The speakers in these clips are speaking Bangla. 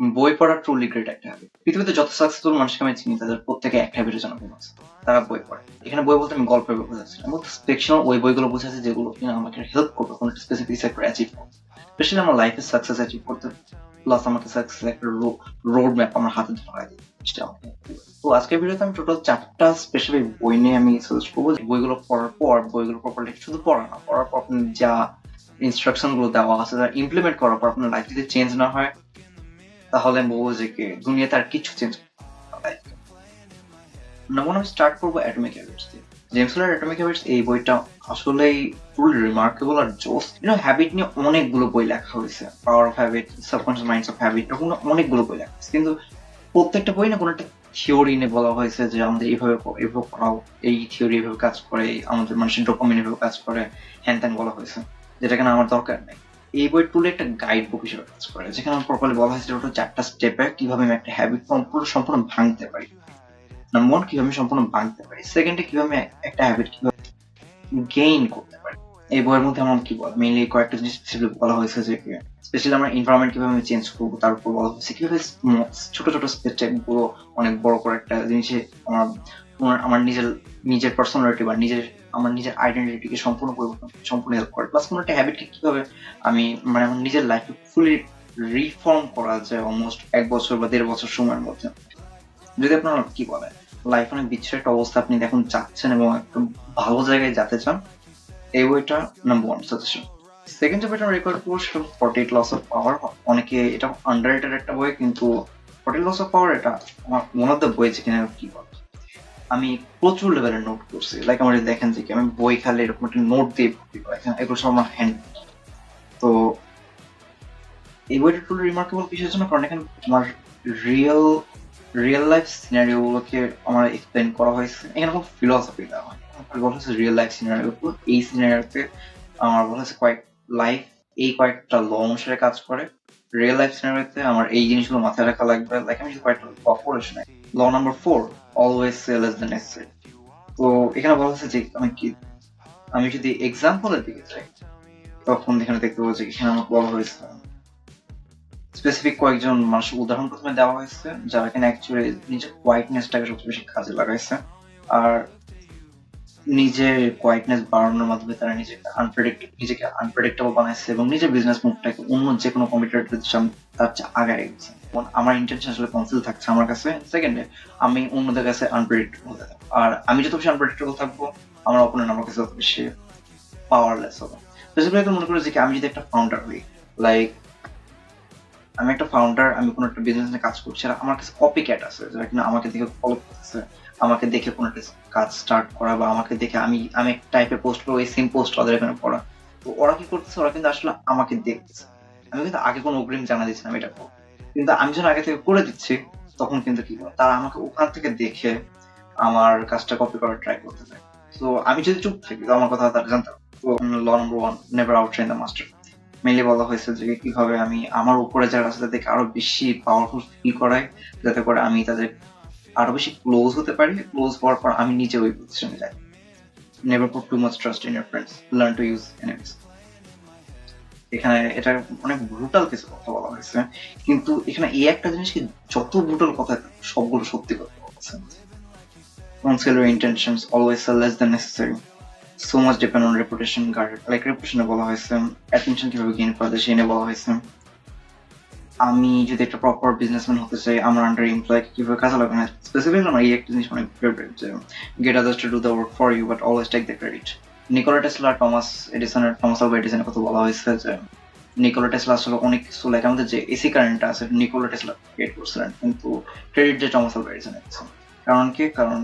বই পড়া ট্রুলি গ্রেট একটা হ্যাবিট পৃথিবীতে যত সাকসেসফুল মানুষকে আমি চিনি, তাদের প্রত্যেকে একটা হ্যাবিটের জন্য ফেমাস তারা বই পড়ে। এখানে বই বলতে আমি গল্পের বই বোঝাচ্ছি আমি ফিকশনাল ওই বইগুলো বোঝাচ্ছি যেগুলো কিনা আমাকে হেল্প করবে, কোনো একটা স্পেসিফিক সেক্টর অ্যাচিভ করতে। স্পেশালি আমার লাইফে সাকসেস অ্যাচিভ করতে। প্লাস আমাকে সাকসেস একটা রোড ম্যাপ আমার হাতে ধরা আমাকে তো আজকের ভিডিওতে আমি টোটাল চারটা স্পেশালি বই নিয়ে আমি সাজেস্ট করব বইগুলো পড়ার পর, বইগুলো প্রপারলি শুধু পড়া না, পড়ার পর আপনি যা ইনস্ট্রাকশনগুলো দেওয়া আছে, যা ইমপ্লিমেন্ট করার পর আপনার লাইফ যদি চেঞ্জ না হয় তাহলে আমি বলব যে কি দুনিয়াতে আর কিছু চেঞ্জ স্টার্ট করব অ্যাটমিক হ্যাবিটস দিয়ে। অ্যাটমিক হ্যাবিটস এই বইটা আসলেই ফুল রিমার্কেবল আর জোস। হ্যাবিট নিয়ে অনেকগুলো বই লেখা হয়েছে। Power of habit subconscious minds of habit এরকম অনেকগুলো বই লেখা হয়েছে। কিন্তু প্রত্যেকটা বই না কোনো একটা থিওরি নিয়ে বলা হয়েছে যে আমাদের এইভাবে এইভাবে করাও, এই থিওরি এভাবে কাজ করে আমাদের মানুষের এভাবে কাজ করে, হ্যান ত্যান বলা হয়েছে। যেটা কেন আমার দরকার নেই। এই বই টুলে একটা গাইড বুক হিসেবে কাজ করে, যেখানে আমার প্রপারলি বলা হয়েছে ওটা চারটা স্টেপে কীভাবে আমি একটা হ্যাবিট সম্পূর্ণ সম্পূর্ণ ভাঙতে পারি। নাম্বার ওয়ান কীভাবে আমি সম্পূর্ণ ভাঙতে পারি। সেকেন্ডে কীভাবে আমি একটা হ্যাবিট কীভাবে গেইন করতে পারি। এই বইয়ের মধ্যে আমার কি বল মেইনলি কয়েকটা জিনিস specifically বলা হয়েছে যে স্পেশালি আমার এনভায়রনমেন্ট কীভাবে আমি চেঞ্জ করব, তার উপর বলা হয়েছে কীভাবে ছোট ছোট স্টেপগুলো অনেক বড় করে একটা জিনিসে আমার আমার- নিজের নিজের পার্সোনালিটি বা নিজের, আমার নিজের আইডেন্টিটিকে সম্পূর্ণ পরিবর্তন, সম্পূর্ণ হেল্প করে। প্লাস কোনো একটা হ্যাবিটকে কীভাবে আমি মানে আমার নিজের লাইফে ফুলি রিফর্ম করা যায় অলমোস্ট এক বছর বা দেড় বছর সময়ের মধ্যে? যদি আপনার কি বলে লাইফ অনেক বিচ্ছিন্ন একটা অবস্থা আপনি এখন চাচ্ছেন এবং একটু ভালো জায়গায় যেতে চান, এই বইটা নাম্বার ওয়ান সাজেশন সেকেন্ড যে বইটা রেকর্ড করব সেটা ফর্টি লস অফ পাওয়ার অনেকে এটা আন্ডার একটা বই, কিন্তু ফর্টি লস অফ পাওয়ার এটা আমার ওয়ান অফ বই যেখানে কি বলে আমি প্রচুর লেভেলের নোট করছি লাইক আমার দেখেন যে আমি বই খালে এরকম একটা নোট দিয়ে ভর্তি এগুলো সব আমার হ্যান্ড তো এই বইটা টুল রিমার্কেবল কিসের জন্য, কারণ এখানে আমার রিয়েল রিয়েল লাইফ সিনারিও গুলোকে আমার এক্সপ্লেন করা হয়েছে। এখানে কোনো ফিলসফি দেওয়া হয়। বলা হয়েছে রিয়েল লাইফ সিনারিও এই সিনারিওতে আমার বলা হয়েছে কয়েক লাইফ এই কয়েকটা ল অনুসারে কাজ করে। রিয়েল লাইফ সিনারিওতে আমার এই জিনিসগুলো মাথায় রাখা লাগবে। লাইক আমি কয়েকটা শোনাই ল নাম্বার ফোর অলওয়েজ তো এখানে বলা হচ্ছে যে আমি কি, আমি যদি এক্সাম্পলের দিকে যাই, তখন এখানে দেখতে পাবো যে এখানে আমাকে বলা হয়েছে স্পেসিফিক কয়েকজন মানুষের উদাহরণ প্রথমে দেওয়া হয়েছে, যারা কিনা অ্যাকচুয়ালি নিজের হোয়াইটনেসটাকে সবচেয়ে বেশি কাজে লাগাইছে, আর নিজের কোয়াইটনেস বাড়ানোর মাধ্যমে তারা নিজেকে আনপ্রেডিক্ট নিজেকে আনপ্রেডিক্টেবল বানাইছে এবং নিজের বিজনেস মুভটাকে অন্য যে কোনো কম্পিউটার সামনে তার আগায় গেছে আমার ইন্টেনশন আসলে কনসিল থাকছে আমার কাছে সেকেন্ডে আমি অন্যদের কাছে আনপ্রেডিক্টেবল থাকব। আর আমি যত বেশি আনপ্রেডিক্টেবল থাকব, আমার অপোনেন্ট আমার কাছে তত বেশি পাওয়ারলেস হবে। স্পেসিফিক মনে করি যে আমি যদি একটা ফাউন্ডার হই লাইক আমি একটা ফাউন্ডার আমি কোনো একটা বিজনেস কাজ করছি আর আমার কাছে কপি ক্যাট আছে, যারা কিনা আমাকে দেখে ফলো করতেছে, আমাকে দেখে কোনো একটা কাজ স্টার্ট করা বা আমাকে দেখে আমি আমি এক টাইপের পোস্ট করব, এই সেম পোস্ট ওদের এখানে পড়া। তো ওরা কি করতেছে? ওরা কিন্তু আসলে আমাকে দেখতেছে। আমি কিন্তু আগে কোনো অগ্রিম জানা দিচ্ছি আমি এটা কিন্তু আমি যখন আগে থেকে করে দিচ্ছি, তখন কিন্তু কি করে তারা আমাকে ওখান থেকে দেখে আমার কাজটা কপি করার ট্রাই করতে চায় তো আমি যদি চুপ থাকি, তো আমার কথা তারা জানতাম। তো law one never outshine the master mainly বলা হয়েছে যে কীভাবে আমি আমার উপরে যারা আছে তাদেরকে আরও বেশি পাওয়ারফুল ফিল করাই যাতে করে আমি তাদের আরও বেশি ক্লোজ হতে পারি। ক্লোজ হওয়ার পর আমি নিজে ওই পজিশনে যাই। Never put too much trust in your friends learn to use enemies এখানে এটা অনেক ব্রুটাল কিছু কথা বলা হয়েছে। কিন্তু এখানে এই একটা জিনিস কি যত ব্রুটাল কথা সবগুলো সত্যি কথা বলছে Conceal your intentions, always sell necessary. So much depend on reputation guarded. Like reputation বলা হয়েছে অ্যাটেনশন কীভাবে গেইন করা যায় সেই নিয়ে বলা হয়েছে। আমি যদি একটা প্রপার বিজনেসম্যান হতে চাই, আমার আন্ডার এমপ্লয় কীভাবে কাজে লাগানো স্পেসিফিক আমার এই একটা জিনিস অনেক ফেভারিট যে get others to do the work for you but always take the credit Nikola Tesla Thomas এডিসনের Thomas Alva এডিসনের কথা বলা হয়েছে যে নিকোলা টেসলা আসলে অনেক কিছু লাইক আমাদের যে এসি কারেন্টটা আছে নিকোলা টেসলা ক্রিয়েট করছিলেন, কিন্তু ক্রেডিট যে টমাস আলভা এডিসনের কারণ কি? কারণ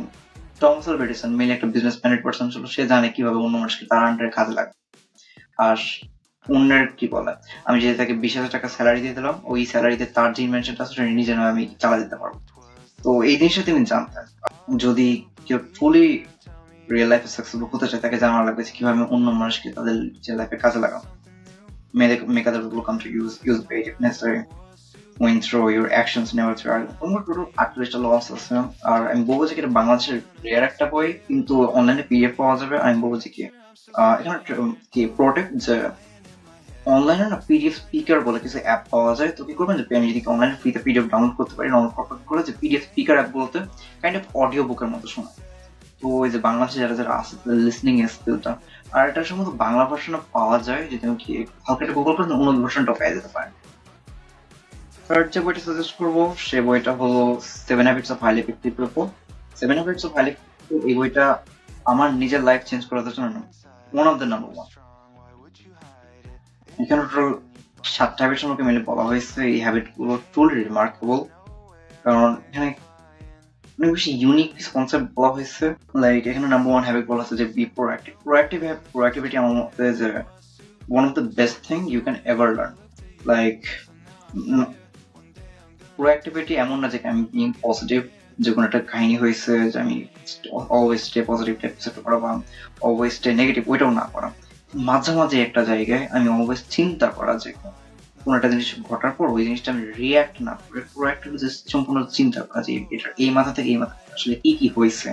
টমাস আলভা এডিসন মেইনলি একটা বিজনেস ম্যানেজ পার্সন ছিল, সে জানে কীভাবে অন্য মানুষকে তার আন্ডারে কাজে লাগে আর অন্যের কি বলে? আমি যদি তাকে বিশ হাজার টাকা স্যালারি দিয়ে দিলাম, ওই স্যালারিতে তার যে ইনভেনশনটা আছে, সেটা নিজে নয়, আমি চালা দিতে পারব। তো এই জিনিসটা তিনি জানতেন। যদি কেউ ফুলি রিয়েল লাইফে সাকসেসফুল হতে চায়, তাকে জানা লাগবে কীভাবে অন্য মানুষকে তাদের যে লাইফে কাজে লাগানো come to use use bait if necessary win through your actions never আর তোমার টোটাল আটত্রিশটা লস আছে আর আমি বলব যে এটা বাংলাদেশের রেয়ার একটা বই, কিন্তু অনলাইনে পিডিএফ পাওয়া যাবে। আমি বলব যে কি এখানে কি প্রোটেক্ট যে অনলাইনে না পিডিএফ স্পিকার বলে কিছু অ্যাপ পাওয়া যায়। তো কি করবেন যে আমি যদি অনলাইনে ফ্রিতে পিডিএফ ডাউনলোড করতে পারি ডাউনলোড করে যে পিডিএফ স্পিকার অ্যাপ বলতে কাইন্ড অফ অডিও বুকের মতো শোনায় তো ওই যে বাংলাদেশে যারা যারা আছে লিসনিং স্কিলটা আর এটা সম্ভবত বাংলা ভার্সনও পাওয়া যায়, যদি কি হালকা একটা গুগল করেন অন্য ভার্সনটা পেয়ে যেতে পারেন থার্ড যে বইটা সাজেস্ট করব, সে বইটা হলো seven habits of highly effective people seven habits of highly এই বইটা আমার নিজের লাইফ চেঞ্জ করার জন্য one of the number one এখানে টোটাল সাতটা হ্যাবিট সম্পর্কে মিলে বলা হয়েছে। এই হ্যাবিটগুলো টুল রিমার্কেবল কারণ এখানে অনেক বেশি ইউনিক কিছু কনসেপ্ট বলা হয়েছে। লাইক এখানে নাম্বার ওয়ান হ্যাবিট বলা হচ্ছে যে বি প্রোঅ্যাক্টিভ প্রোঅ্যাক্টিভ প্রোঅ্যাক্টিভিটি আমার মতে যে one of the best thing you can ever learn like proactivity এমন না যে আমি বিং পজিটিভ যে কোনো একটা কাহিনী হয়েছে, যে আমি অলওয়েজ স্টে পজিটিভ কিছু করা বা অলওয়েজ স্টে নেগেটিভ ওইটাও না করা মাঝে মাঝে একটা জায়গায় আমি অলওয়েজ চিন্তা করা যে কোন একটা জিনিস ঘটার পর ওই জিনিসটা আমি রিয়াক্ট না করে প্রোঅ্যাক্টিভ যে সম্পূর্ণ চিন্তা করা যে এটা এই মাথা থেকে এই মাথা, আসলে কি কি হয়েছে?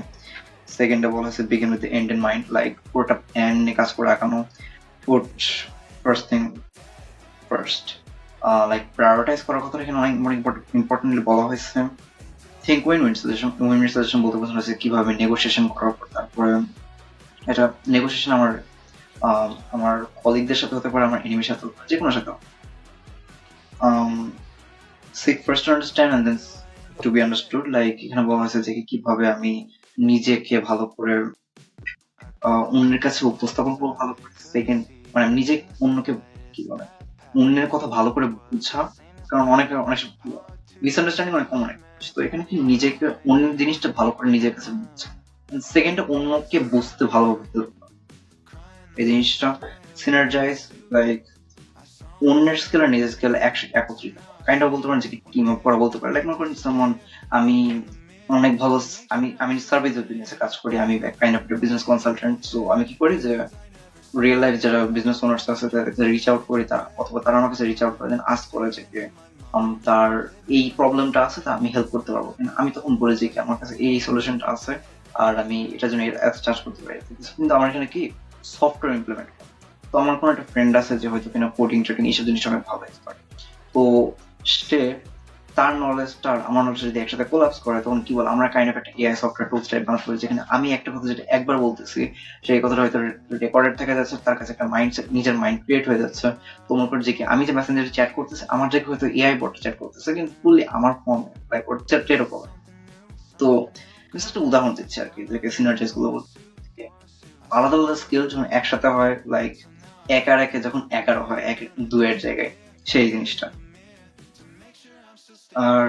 সেকেন্ডে বলা হয়েছে begin with end in mind like পুরোটা প্ল্যান নিয়ে কাজ করে আঁকানো put first thing first like prioritize করার কথা এখানে অনেক অনেক ইম্পর্টেন্টলি বলা হয়েছে। Think win win suggestion win win suggestion বলতে বোঝানো হয়েছে কীভাবে নেগোসিয়েশন করার পর তারপরে এটা নেগোসিয়েশন আমার আমার কলিগদের সাথে হতে পারে, আমার এনিমির সাথে যে কোনো সাথে seek first understand and then to be understood like এখানে বলা হয়েছে যে কীভাবে আমি নিজেকে ভালো করে অন্যের কাছে উপস্থাপন করব, ভালো করে। সেকেন্ড মানে নিজে অন্যকে কি বলে অন্যের কথা ভালো করে বুঝা, কারণ অনেকে, অনেক মিসআন্ডারস্ট্যান্ডিং অনেক কমন তো এখানে কি নিজেকে অন্য জিনিসটা ভালো করে নিজের কাছে বুঝছে সেকেন্ড অন্যকে বুঝতে ভালোভাবে এই জিনিসটা সিনার্জাইজ লাইক অন্যের স্কেল আর নিজের স্কেল একত্রিত। কাইন্ড অফ বলতে পারেন যে টিম আপ করা বলতে পারে? লাইক মনে করেন সামন আমি অনেক ভালো, আমি আমি সার্ভিস বিজনেসে কাজ করি, আমি kind of business consultant so আমি কি করি যে রিয়েল লাইফ যারা বিজনেস ওনার্স আছে, তাদের রিচ আউট করি তারা, অথবা তারা আমার কাছে রিচ আউট করে দেন আস্ক করে যে তার এই প্রবলেমটা আছে, তা আমি হেল্প করতে পারব আমি তখন বলে যে আমার কাছে এই সলিউশনটা আছে, আর আমি এটার জন্য অ্যাপস চার্জ করতে পারি। কিন্তু আমার এখানে কি সফটওয়্যার ইমপ্লিমেন্ট তো আমার কোনো একটা ফ্রেন্ড আছে যে হয়তো কিনা কোডিং ট্রেডিং এইসব জিনিস অনেক ভালো এক্সপার্ট তো সে তার নলেজটা আমার নলেজ যদি একসাথে কোলাপস করে, তখন কি বল, আমরা কাইন্ড অফ একটা এআই সফটওয়্যার টুলস টাইপ বানাতে পারি, যেখানে আমি একটা কথা যেটা একবার বলতেছি সেই কথাটা হয়তো রেকর্ডেড থেকে যাচ্ছে, তার কাছে একটা মাইন্ডসেট নিজের মাইন্ড ক্রিয়েট হয়ে যাচ্ছে। তো মনে যে কি, আমি যে মেসেঞ্জারে চ্যাট করতেছি, আমার জায়গায় হয়তো এআই বট চ্যাট করতেছে, কিন্তু ফুললি আমার ফোন লাইক ওর চ্যাট এরকম তো একটা উদাহরণ দিচ্ছি আর কি, যে সিনার্জাইজগুলো আলাদা আলাদা স্কিল যখন একসাথে হয় লাইক এক আর একে যখন এগারো হয়, এক দুয়ের জায়গায়, সেই জিনিসটা। আর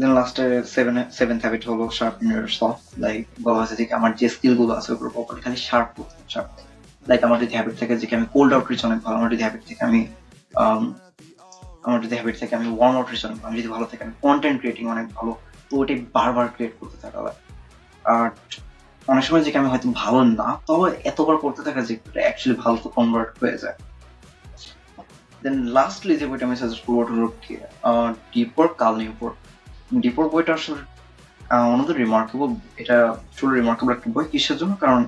দেন লাস্টে সেভেন সেভেন্থ হ্যাবিট হলো শার্প সফট লাইক বলা হয়েছে যে আমার যে স্কিলগুলো আছে ওগুলো প্রপারলি খালি শার্প শার্প লাইক আমার যদি হ্যাবিট থাকে যে আমি কোল্ড আউট রিচ অনেক ভালো, আমার যদি হ্যাবিট থেকে আমি আমার যদি হ্যাবিট থেকে আমি ওয়ার্ম আউট রিচ অনেক আমি যদি ভালো থাকে আমি কন্টেন্ট ক্রিয়েটিং অনেক ভালো, তো ওটাই বারবার ক্রিয়েট করতে থাকা আর অনেক সময় যে আমি হয়তো ভালো না, তবে এতবার করতে থাকা যে অ্যাকচুয়ালি ভালো তো কনভার্ট হয়ে যায়। দেন লাস্টলি যে বইটা আমি সাজেস্ট করব, ওটা হলো ডিপোর কাল নিউপোর ডিপোর বইটা আসলে অন্যদের রিমার্কেবল এটা আসলে রিমার্কেবল একটা বই। কিসের জন্য? কারণ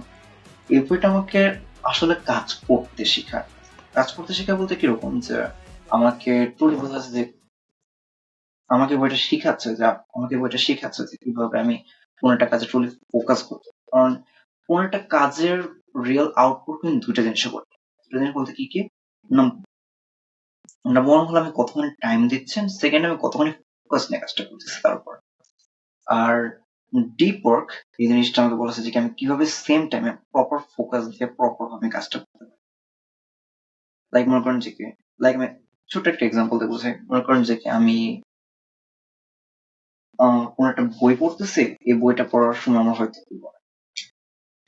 এই বইটা আমাকে আসলে কাজ করতে শেখায়। কাজ করতে শেখায় বলতে কীরকম? যে আমাকে টুলি বোঝাচ্ছে যে আমাকে বইটা শিখাচ্ছে, যে আমাকে বইটা শিখাচ্ছে যে কীভাবে আমি কোন একটা কাজে টুলি ফোকাস করতে কারণ কোন একটা কাজের রিয়েল আউটপুট কিন্তু দুইটা জিনিসে করতে দুটা জিনিস বলতে কি কি? নাম্বার ওয়ান হলো আমি কতখানি টাইম দিচ্ছেন সেকেন্ড আমি কতখানি ফোকাস নিয়ে কাজটা করতেছি তার উপর। আর ডিপ ওয়ার্ক এই জিনিসটা আমাকে বলেছে যে আমি কীভাবে সেম টাইমে প্রপার ফোকাস দিয়ে প্রপার আমি কাজটা করতে পারি। লাইক মনে করেন যে কি লাইক আমি ছোট একটা এক্সাম্পল দিয়ে বলছি মনে করেন যে কি আমি কোন একটা বই পড়তেছি, এই বইটা পড়ার সময় আমার হয়তো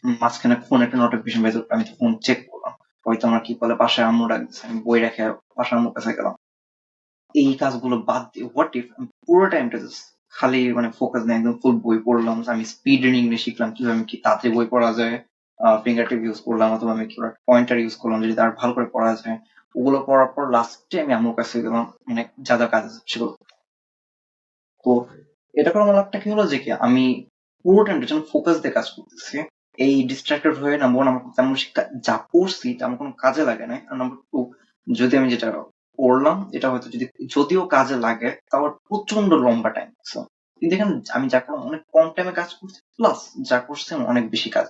মাঝখানে ফোন একটা নোটিফিকেশন বেজে আমি তো ফোন চেক করলাম। হয়তো আমার কি বলে, বাসায় আম্মু ডাকছে আমি বই রেখে বাসায় আম্মুর কাছে গেলাম। এই কাজগুলো বাদ দিয়ে হোয়াট ইফ পুরো টাইমটা জাস্ট খালি মানে ফোকাস নেই একদম ফুল বই পড়লাম, আমি স্পিড রিডিং নিয়ে শিখলাম, কীভাবে কি তাড়াতাড়ি বই পড়া যায় ফিঙ্গার টিপ ইউজ করলাম, অথবা আমি কি পয়েন্টার ইউজ করলাম, যদি তার ভালো করে পড়া যায়, ওগুলো পড়ার পর লাস্টে আমি আম্মুর কাছে গেলাম মানে যা যা কাজ সেগুলো। তো এটা করার আমার লাভটা কি হলো যে কি, আমি পুরো টাইমটা যখন ফোকাস দিয়ে কাজ করতেছি এই ডিস্ট্রাক্টেড হয়ে নাম্বার ওয়ান আমার তেমন শিক্ষা যা পড়ছি তেমন কোনো কাজে লাগে না আর নাম্বার টু যদি আমি যেটা পড়লাম এটা হয়তো যদি, যদিও কাজে লাগে, তাও প্রচণ্ড লম্বা টাইম কিন্তু এখানে আমি যা করলাম, অনেক কম টাইমে কাজ করছি প্লাস যা করছি অনেক বেশি কাজ।